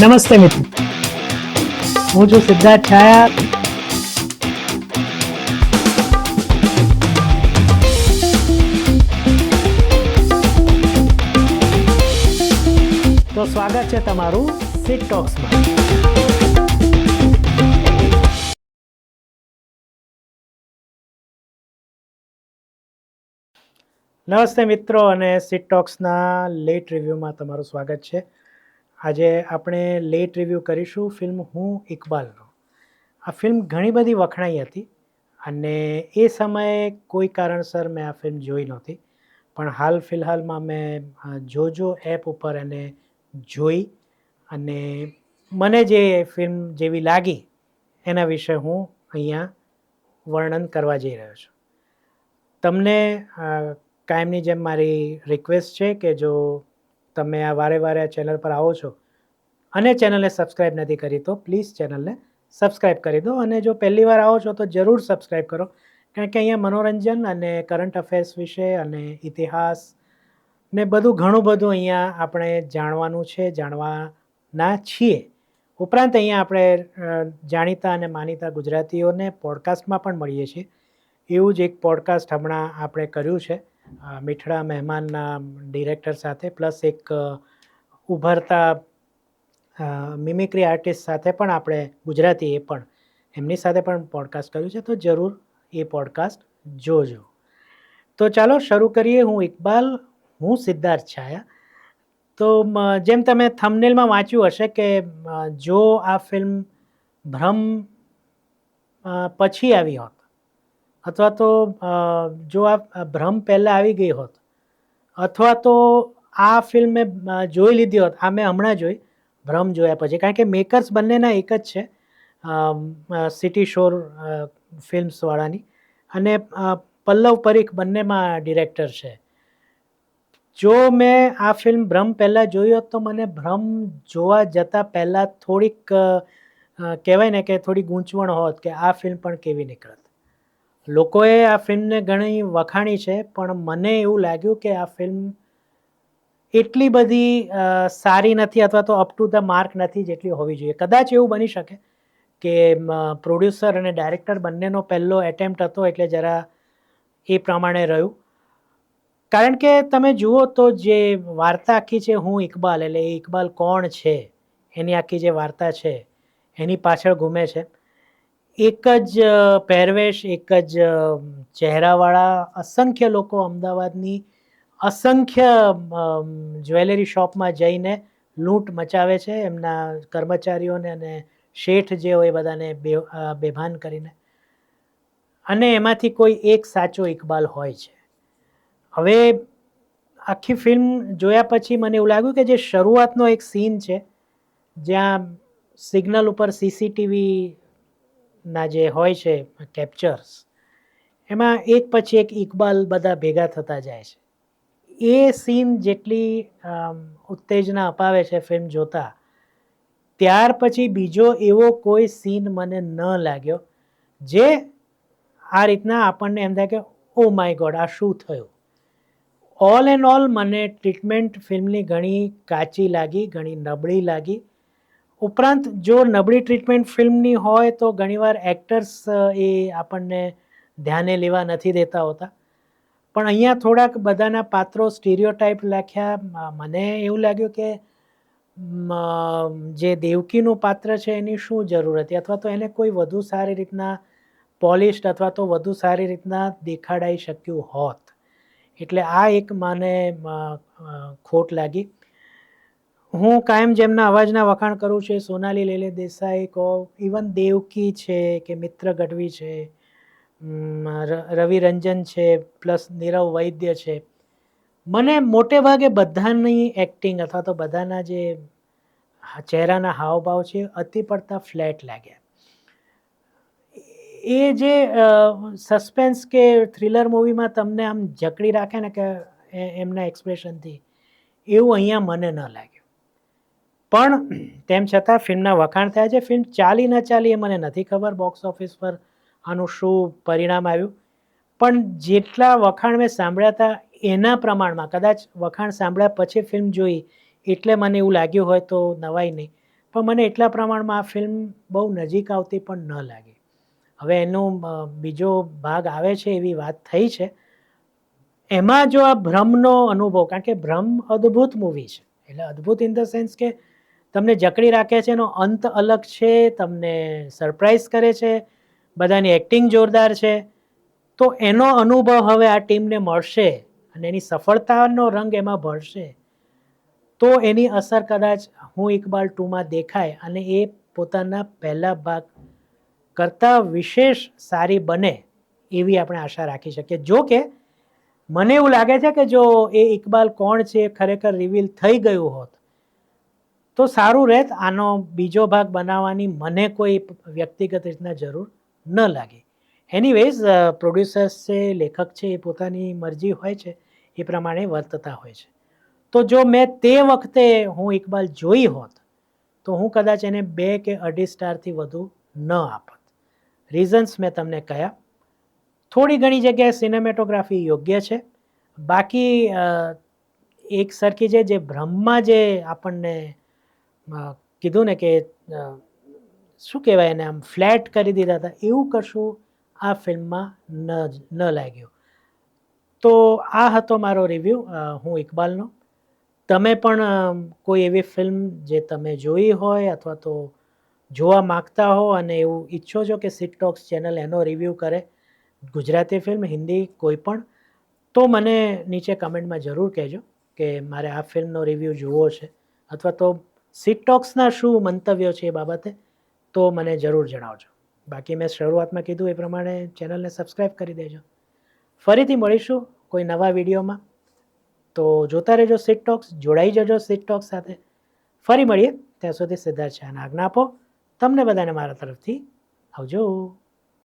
નમસ્તે મિત્રો. હું છું સિદ્ધાર્થ છાયા. તો સ્વાગત છે તમારું સિટ ટોક્સમાં નમસ્તે મિત્રો અને સિટ ટોક્સના લેટ રિવ્યૂમાં તમારું સ્વાગત છે. આજે આપણે લેટ રિવ્યૂ કરીશું ફિલ્મ હું ઇકબાલનો. આ ફિલ્મ ઘણી બધી વખણાઈ હતી અને એ સમયે કોઈ કારણસર મેં આ ફિલ્મ જોઈ નહોતી. પણ હાલ ફિલહાલમાં મેં જોજો એપ ઉપર એને જોઈ અને મને જે ફિલ્મ જેવી લાગી એના વિશે હું અહીંયા વર્ણન કરવા જઈ રહ્યો છું. તમને કાયમની જેમ મારી રિક્વેસ્ટ છે કે જો તમે આ વારે વારે આ ચેનલ પર આવો છો અને ચેનલને સબસ્ક્રાઈબ નથી કરી તો પ્લીઝ ચેનલને સબસ્ક્રાઈબ કરી દો અને જો પહેલી વાર આવો છો તો જરૂર સબસ્ક્રાઈબ કરો. કારણ કે અહીંયા મનોરંજન અને કરંટ અફેર્સ વિશે અને ઇતિહાસ ને બધું ઘણું બધું અહીંયા આપણે જાણવાનું છે, જાણવાના છીએ. ઉપરાંત અહીંયા આપણે જાણીતા અને માનીતા ગુજરાતીઓને પોડકાસ્ટમાં પણ મળીએ છીએ. એવું જ એક પોડકાસ્ટ હમણાં આપણે કર્યું છે. મીઠડા મહેમાનના ડિરેક્ટર સાથે, પ્લસ એક ઉભરતા મિમિક્રી આર્ટિસ્ટ સાથે પણ આપણે ગુજરાતી એ પણ, એમની સાથે પણ પોડકાસ્ટ કર્યું છે, તો જરૂર એ પોડકાસ્ટ જોજો. તો ચાલો શરૂ કરીએ હું ઇકબાલ, હું સિદ્ધાર્થ છાયા. તો જેમ તમે થંબનેલમાં વાંચ્યું હશે કે જો આ ફિલ્મ ભ્રમ પછી આવી હોત અથવા તો જો આ ભ્રમ પહેલાં આવી ગઈ હોત, અથવા તો આ ફિલ્મ મેં જોઈ લીધી હોત, આ મેં હમણાં જોઈ, ભ્રમ જોયા પછી. કારણ કે મેકર્સ બંનેના એક જ છે સિટી શોર ફિલ્મ્સવાળાની અને પલ્લવ પરીખ બંનેમાં ડિરેક્ટર છે. જો મેં આ ફિલ્મ ભ્રમ પહેલાં જોઈ હોત, તો મને ભ્રમ જોવા જતાં પહેલાં થોડીક કહેવાય ને કે થોડી ગૂંચવણ હોત કે આ ફિલ્મ પણ કેવી નીકળત. લોકોએ આ ફિલ્મને ઘણી વખાણી છે, પણ મને એવું લાગ્યું કે આ ફિલ્મ એટલી બધી સારી નથી અથવા તો અપ ટુ ધ માર્ક નથી જેટલી હોવી જોઈએ. કદાચ એવું બની શકે કે પ્રોડ્યુસર અને ડાયરેક્ટર બંનેનો પહેલો એટેમ્પ્ટ હતો એટલે જરા એ પ્રમાણે રહ્યું. કારણ કે તમે જુઓ તો જે વાર્તા આખી છે, હું ઇકબાલ, એટલે એ ઇકબાલ કોણ છે? એની આખી જે વાર્તા છે, એની પાછળ ઘૂમે છે. એક જ પહેરવેશ, એક જ ચહેરાવાળા અસંખ્ય લોકો અમદાવાદની અસંખ્ય જ્વેલરી શોપમાં જઈને લૂંટ મચાવે છે. એમના કર્મચારીઓને અને શેઠ જે હોય બધાને બે બેભાન કરીને. અને એમાંથી કોઈ એક સાચો ઇકબાલ હોય છે. હવે આખી ફિલ્મ જોયા પછી મને એવું લાગ્યું કે જે શરૂઆતનો એક સીન છે, જ્યાં સિગ્નલ ઉપર સીસીટીવી ના જે હોય છે કેપ્ચર્સ એમાં એક પછી એક ઇકબાલ બધા ભેગા થતા જાય છે. એ સીન જેટલી ઉત્તેજના અપાવે છે ફિલ્મ જોતા, ત્યાર પછી બીજો એવો કોઈ સીન મને ન લાગ્યો, જે આ રીતના આપણને એમ થાય કે ઓ માય ગોડ આ શું થયું? ઓલ એન્ડ ઓલ મને ટ્રીટમેન્ટ ફિલ્મની ઘણી કાચી લાગી, ઘણી નબળી લાગી. ઉપરાંત જો નબળી ટ્રીટમેન્ટ ફિલ્મની હોય તો ઘણીવાર એક્ટર્સ એ આપણને ધ્યાને લેવા નથી દેતા હોતા. પણ અહીંયા થોડાક બધાના પાત્રો સ્ટીરિયોટાઈપ લખ્યા. મને એવું લાગ્યું કે જે દેવકીનું પાત્ર છે એની શું જરૂર હતી? અથવા તો એને કોઈ વધુ સારી રીતના પોલિશ્ડ અથવા તો વધુ સારી રીતના દેખાડાઈ શક્યું હોત. એટલે આ એક મને ખોટ લાગી. હું કાયમ જેમના અવાજના વખાણ કરું છું સોનાલી, લેલે દેસાઈ કહો ઇવન દેવકી છે કે મિત્ર ગઢવી છે રવિ રંજન છે પ્લસ નીરવ વૈદ્ય છે. મને મોટે ભાગે બધાની એક્ટિંગ અથવા તો બધાના જે ચહેરાના હાવભાવ છે અતિ પડતા ફ્લેટ લાગ્યા એ જે સસ્પેન્સ કે થ્રિલર મૂવીમાં તમને આમ જકડી રાખે ને કે એમના એક્સપ્રેશનથી એવું અહીંયા મને ન લાગ્યું પણ તેમ છતાં ફિલ્મના વખાણ થયા છે. ફિલ્મ ચાલી ન ચાલી એ મને નથી ખબર. બોક્સ ઓફિસ પર આનું શું પરિણામ આવ્યું. પણ જેટલા વખાણ મેં સાંભળ્યા હતા એના પ્રમાણમાં, કદાચ વખાણ સાંભળ્યા પછી ફિલ્મ જોઈ એટલે મને એવું લાગ્યું હોય તો નવાઈ નહીં. પણ મને એટલા પ્રમાણમાં આ ફિલ્મ બહુ નજીક આવતી પણ ન લાગી. હવે એનો બીજો ભાગ આવે છે એવી વાત થઈ છે. એમાં જો આ ભ્રમનો અનુભવ, કારણ કે ભ્રમ અદ્ભુત મૂવી છે. એટલે અદ્ભુત ઇન ધ સેન્સ કે તમને જકડી રાખે છે એનો અંત અલગ છે, તમને સરપ્રાઈઝ કરે છે, બધાની એક્ટિંગ જોરદાર છે. તો એનો અનુભવ હવે આ ટીમને મળશે અને એની સફળતાનો રંગ એમાં ભળશે તો એની અસર કદાચ હું ઇકબાલ ટુમાં દેખાય અને એ પોતાના પહેલા ભાગ કરતાં વિશેષ સારી બને એવી આપણે આશા રાખી શકીએ. જો કે મને એવું લાગે છે કે જો એ ઇકબાલ કોણ છે ખરેખર રિવીલ થઈ ગયું હોત તો સારું રહેત આનો બીજો ભાગ બનાવવાની મને કોઈ વ્યક્તિગત રીતના જરૂર ન લાગી. એનીવેઝ પ્રોડ્યુસર્સ છે, લેખક છે, એ પોતાની મરજી હોય છે, એ પ્રમાણે વર્તતા હોય છે. તો જો મેં તે વખતે હું ઇકબાલ જોઈ હોત, તો હું કદાચ એને બે કે અઢી સ્ટારથી વધુ ન આપત. રીઝન્સ મેં તમને કહ્યા થોડી ઘણી જગ્યાએ સિનેમેટોગ્રાફી યોગ્ય છે. બાકી એક સરખી છે જે બ્રહ્મા જે આપણને કીધું ને કે શું કહેવાય એને આમ ફ્લેટ કરી દીધા હતા. એવું કશું આ ફિલ્મમાં ન ન લાગ્યું. તો આ હતો મારો રિવ્યૂ હું ઇકબાલનો. તમે પણ કોઈ એવી ફિલ્મ જે તમે જોઈ હોય અથવા તો જોવા માગતા હો અને એવું ઈચ્છો છો કે સિટ ટોક્સ ચેનલ એનો રિવ્યૂ કરે, ગુજરાતી ફિલ્મ હિન્દી કોઈ પણ, તો મને નીચે કમેન્ટમાં જરૂર કહેજો કે મારે આ ફિલ્મનો રિવ્યૂ જોવો છે. અથવા તો સિટ ટોક્સના શું મંતવ્યો છે એ બાબતે, તો મને જરૂર જણાવજો. બાકી મેં શરૂઆતમાં કીધું એ પ્રમાણે ચેનલને સબસ્ક્રાઈબ કરી દેજો. ફરીથી મળીશું કોઈ નવા વિડીયોમાં. તો જોતા રહેજો સિટ ટોક્સ જોડાઈ જજો સિટ ટોક્સ સાથે. ફરી મળીએ ત્યાં સુધી સિદ્ધાર્થ શાહને આજ્ઞા આપો. તમને બધાને મારા તરફથી આવજો.